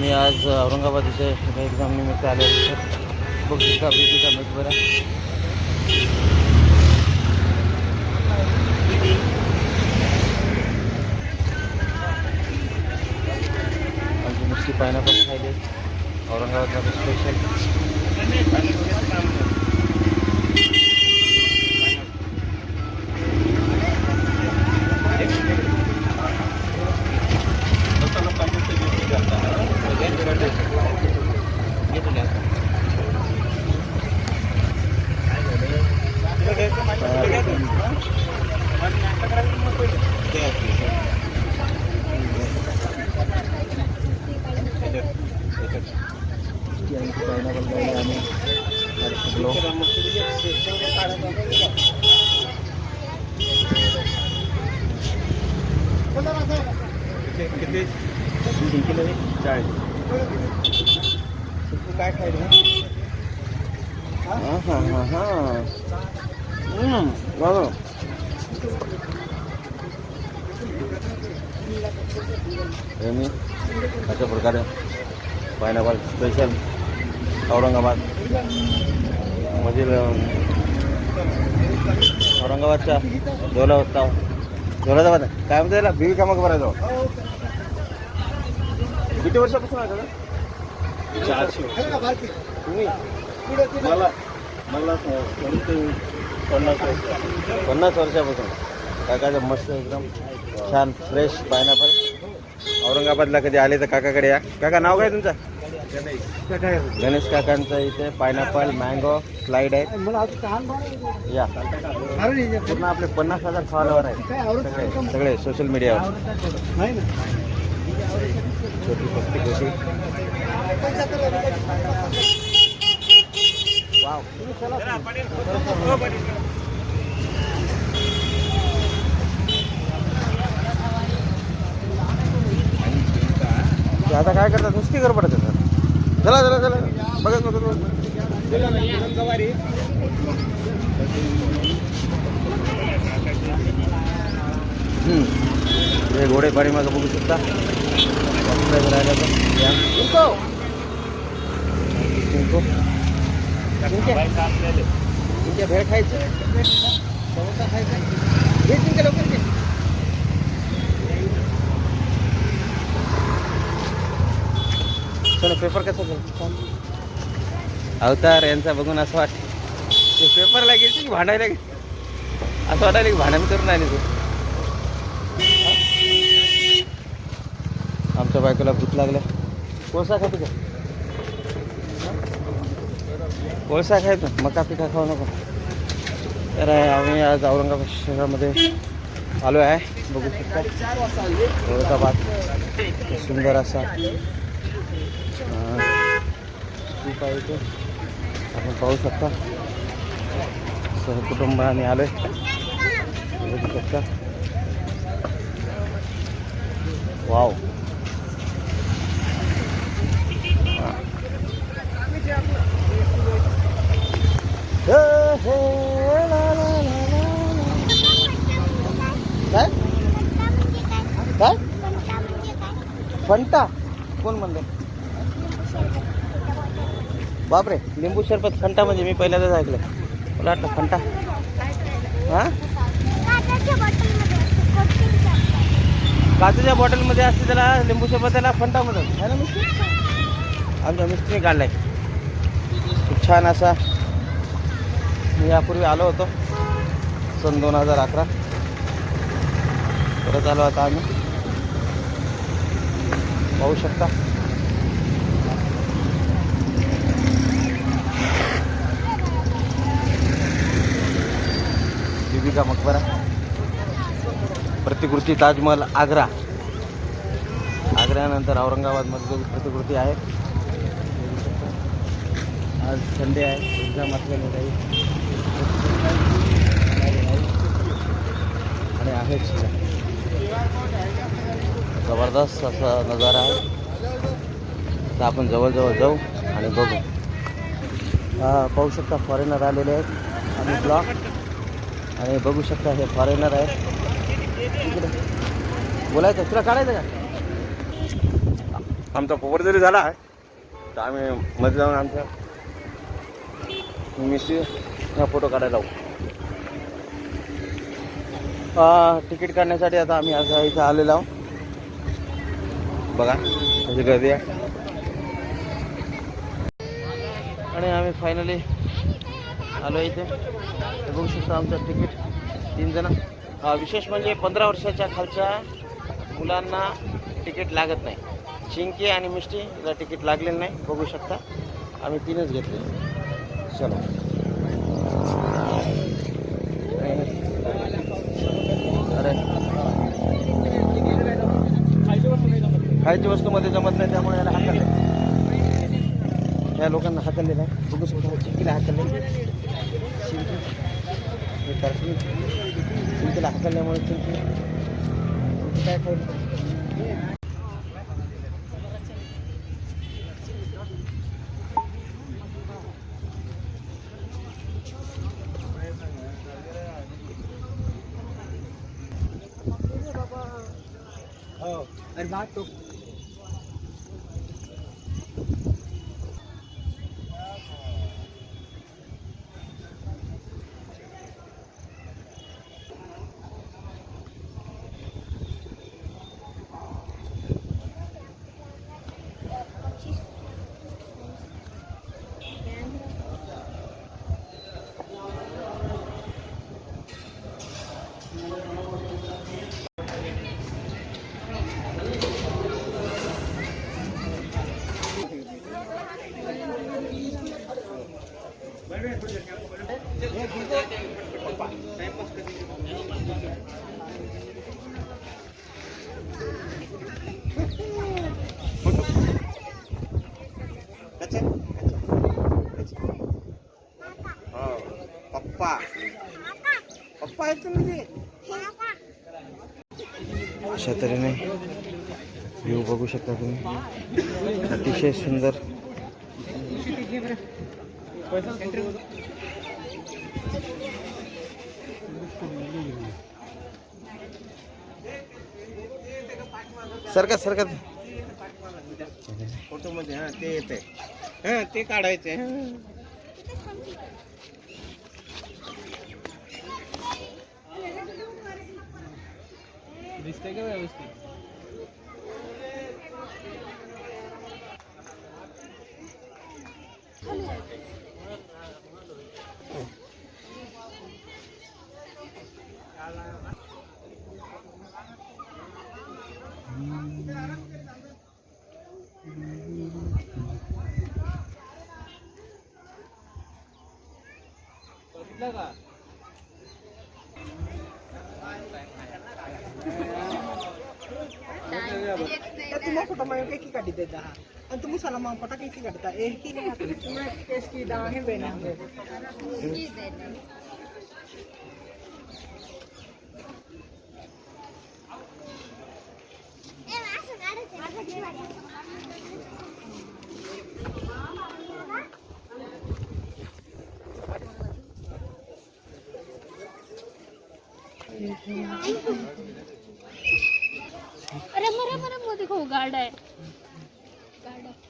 आम्ही आज औरंगाबाद इथे एग्ज़ाम निमित्त बघ का बीबीचा मत बरं आमची नुसती पायनापल औरंगाबाद औरंगाबादमध्ये स्पेशल पायनापल खायला आम्ही आज शिकलो किती किलो चाळीस काय खायला हां हां हां हां हम्म, बघा हे मी अशा प्रकारे पायनापल स्पेशल औरंगाबाद. मधील अं, औरंगाबादच्या दौलावत्ता दौलताबाद काय म्हणते त्याला? बीवी कामक भरायचो किती वर्षापासून आहे दादा चारशे तुम्ही? मला मला पन्नास वर्ष पन्नास वर्षापासून. काकाचं मस्त एकदम छान फ्रेश पायनापल औरंगाबादला कधी आले तर काकाकडे या. काका नाव काय तुमचं? गणेश काकांचं इथे पायनॅपल मँगो स्लाईड आहे या. पूर्ण आपले पन्नास हजार फॉलोवर आहेत. सगळे सगळे सोशल मीडियावर छोटी पस्ती कशी वाव ते आता काय करतात? नुसती कर पडत चला चला चला. बघत नको तू. हम्म. हे घोडे पाणी मागं बघू शकता. राहिलं तर. या. चिंको. चिंको. चिंक्या. चिंक्या भेळ खायची समोसा लवकर पेपर कसा अवतार यांचा बघून असं वाट ते पेपरला गेली की भांडायला असं वाटायला की भांडण करून आले तू आमच्या बायकोला भूत लागलं कोळसा खातो का कोळसा खायचं मका पिका खाऊ नको. तर आम्ही आज औरंगाबाद शहरामध्ये आलो आहे. बघू शकता. औरंगाबाद सुंदर असा अं, आहे तो आपण पाहू शकता. सहकुटुंब आलो आहे बघू शकता. वाव. काय? काय? फंटा? कोण म्हणलं? बापरे लिंबू सरबत फंटा म्हणजे मी पहिल्यांदाच ऐकलं. मला वाटलं फंटा. हां? काचेच्या बॉटलमध्ये असते त्याला लिंबू सरबत त्याला फंटा म्हणतात. ना मिस्त्री आमच्या मिस्त्रीने काढलाय. खूप छान असा मी यापूर्वी आलो होतो. सन दोन हजार अकरा. परत आलो आता आम्ही. पाहू शकता. बीबी मकबरा. प्रतिकृती ताजमहल आग्रा. आग्र्यानंतर औरंगाबादमध्ये प्रतिकृती आहे. आज संडे आहे. एक्झाम असल्याने काही आणि आहेच. जबरदस्त असा नजारा आहे. तर आपण जवळजवळ जाऊ आणि बघू. पाहू शकता फॉरेनर आलेले आहेत. आणि ब्लॉक आणि बघू शकता हे फॉरेनर आहेत. बोलायचं तुला काढायचं का? आमचा कोपर जरी झाला आहे तर आम्ही मध्ये जाऊन आमच्या मिस्त्री हा फोटो काढायला जाऊ. तिकीट काढण्यासाठी आता आम्ही आता इथं आलेलो आहोत. बघा कशी गर्दी आहे. आणि आम्ही फायनली आलो इथे. बघू शकता आमचं तिकीट तीन जण विशेष म्हणजे पंधरा वर्षाच्या खालच्या मुलांना तिकीट लागत नाही. चिंकी आणि मिष्टीला तिकीट लागलेलं नाही बघू शकता. आम्ही तीनच घेतले. चलो. खायची वस्तूमध्ये जमत नाही त्यामुळे याला हाकलले. या लोकांना हाकलले नाही बघू शकता चिंकीला हाकलले. चिंकी. चिंकीला हाकलल्यामुळे चिंकी काय खाईल? हो. अरे बात तो पप्पा. पप्पा आहेत म्हणजे अशा तऱ्हेने व्ह्यू बघू शकता तुम्ही. अतिशय सुंदर. सरका सरकत. फोटोमध्ये हां ते येते हां ते काढायचे दिसते का व्यवस्थित? बघितलं का? तुम्हाला फोटो मागे की काढी देता हा आणि तुम्ही साला मग फोटो की काढता ए की नाही केस की दा हे बेना अरे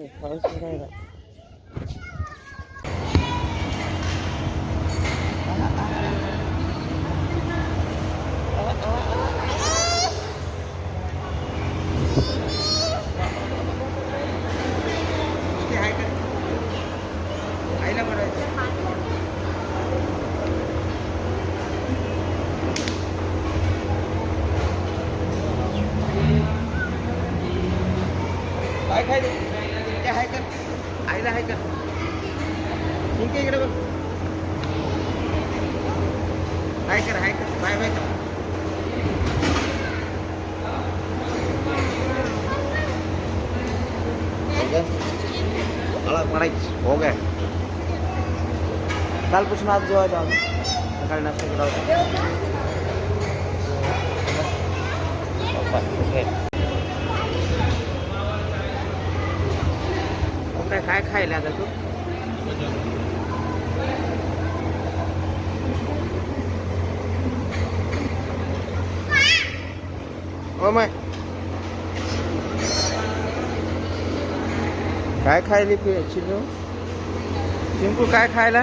ठीक आहे करा हे सोड नको हे बघ. हे बाई धडकशी पकड तिला हे पाऊस राहिला आईला बरं काय खायचं ते आहे का आईला आहे का ठीक आहे इकडे बघ. हाय कर हाय कर. बाय बाय कर. हो काय? कालपासून आज जेवायचं आम्ही सकाळी नाश्ता केला होता बाप्पा, ठीक आहे. मग काय काय खायला आता तू? हो माय. काय खायली चिंकू चिंकू काय खायला?